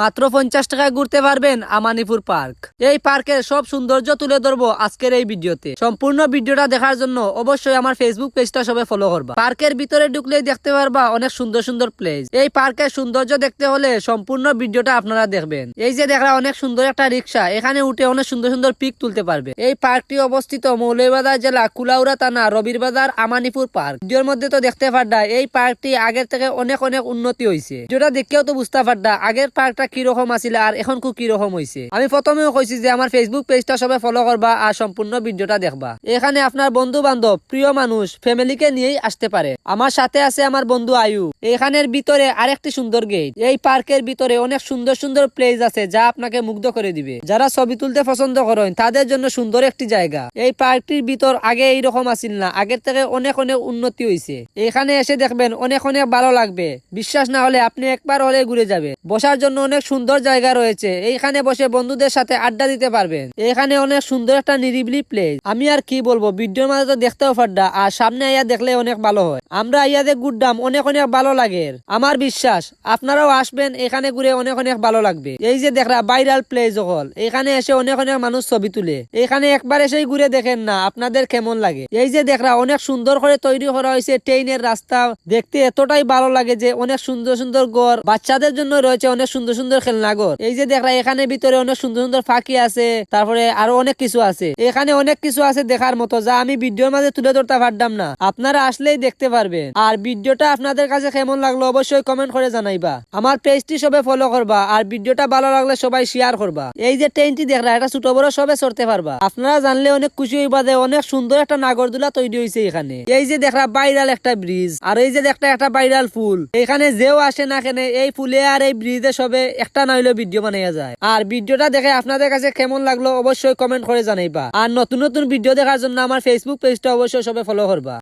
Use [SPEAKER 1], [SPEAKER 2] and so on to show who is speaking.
[SPEAKER 1] মাত্র পঞ্চাশ টাকায় ঘুরতে পারবেন আমানিপুর পার্ক। এই পার্কের সব সৌন্দর্য তুলে ধরবো আজকের এই ভিডিওতে। সম্পূর্ণ ভিডিওটা দেখার জন্য অবশ্যই আমার ফেসবুক পেজটা সবাই ফলো করবা। পার্কের ভিতরে ঢুকলেই দেখতে পারবা অনেক সুন্দর সুন্দর প্লেস এই পার্কের সৌন্দর্য দেখতে হলে সম্পূর্ণ ভিডিওটা আপনারা দেখবেন। এই যে দেখা অনেক সুন্দর একটা রিক্সা, এখানে উঠে অনেক সুন্দর সুন্দর পিক তুলতে পারবে। এই পার্কটি অবস্থিত মৌলভীবাজার জেলা কুলাউড়া থানা রবির বাজার আমানিপুর পার্ক। ভিডিওর মধ্যে তো দেখতে পারডা এই পার্কটি আগের থেকে অনেক অনেক উন্নতি হয়েছে যেটা দেখেও তো বুঝতে পারডা আগের পার্কটা কীরকম আছিল আর এখন কু কীরকম হয়েছে আমি প্রথমেও কইছি যে আমার ফেসবুক পেজটা সবাই ফলো করবা আর সম্পূর্ণ ভিডিওটা দেখবা। এখানে আপনার বন্ধু বান্ধব প্রিয় মানুষ ফ্যামিলিকে নিয়েই আসতে পারে আমার সাথে আছে আমার বন্ধু আয়ু। এখানের ভিতরে আরেকটি সুন্দর গেট এই পার্কের ভিতরে অনেক সুন্দর সুন্দর প্লেস আছে যা আপনাকে মুগ্ধ করে দিবে। যারা ছবি তুলতে পছন্দ করেন তাদের জন্য সুন্দর একটি জায়গা। এই পার্কটির ভিতর আগে এইরকম আসিল না, আগের থেকে অনেক অনেক উন্নতি হয়েছে এখানে এসে দেখবেন অনেক অনেক ভালো লাগবে। বিশ্বাস না হলে আপনি একবার হলে ঘুরে যাবে। বসার জন্য অনেক সুন্দর জায়গা রয়েছে। এইখানে বসে বন্ধুদের সাথে আড্ডা দিতে পারবেন। এখানে অনেক সুন্দর একটা নিরিবিলি প্লেস আমি আর কি বলব, ভিডিওর মাঝে তো দেখতেও পারডা আর সামনে আইয়া দেখলে অনেক ভালো হয়। আমরা আইয়াতে গুড্ডাম অনেক অনেক ভালো লাগে। আমার বিশ্বাস, আপনারাও আসবেন, এখানে ঘুরে অনেক অনেক ভালো লাগবে। এই যে দেখরা ভাইরাল প্লেস হল। এখানে এসে অনেক অনেক মানুষ ছবি তুলে। এখানে একবার এসেই ঘুরে দেখেন না, আপনাদের কেমন লাগে। এই যে দেখরা, অনেক সুন্দর করে তৈরি করা হয়েছে ট্রেনের রাস্তা। দেখতে এতটাই ভালো লাগে যে অনেক সুন্দর সুন্দর ঘর। বাচ্চাদের জন্য রয়েছে অনেক সুন্দর সুন্দর খেলনা ঘর এই যে দেখরা এখানে ভিতরে অনেক সুন্দর সুন্দর ফাঁকি আছে, তারপরে আরও অনেক কিছু আছে। এখানে অনেক কিছু আছে দেখার মতো, যা আমি ভিডিওর মাঝে তুলে ধরতে পারতাম না। আপনারা আসলেই দেখতে পারবেন। আর ভিডিওটা আপনাদের কাছে কেমন লাগল অবশ্যই কমেন্ট করে জানাইবা। আমার পেজটি সবে ফলো করবা, আর ভিডিওটা ভালো লাগলে সবাই শেয়ার করবা। এই যে ট্রেনটি দেখরা এটা ছোট বড় সবে চড়তে পারবা। আপনারা জানলে অনেক খুশি হইবা যে অনেক সুন্দর একটা নাগরদোলা তৈরি হয়েছে এখানে। এই যে দেখরা বাইরাল একটা ব্রিজ আর এই যে দেখটা একটা বাইরাল ফুল। এখানে যেও আসে না কেন, এই ফুলে আর এই ব্রিজে সবে একটা নইলে ভিডিও বানাইয়া যায়। আর ভিডিওটা দেখে আপনাদের কাছে কেমন লাগল অবশ্যই কমেন্ট করে জানাইবা। আর নতুন নতুন ভিডিও দেখার জন্য আমার ফেসবুক পেজটা অবশ্যই সবাই ফলো করবা।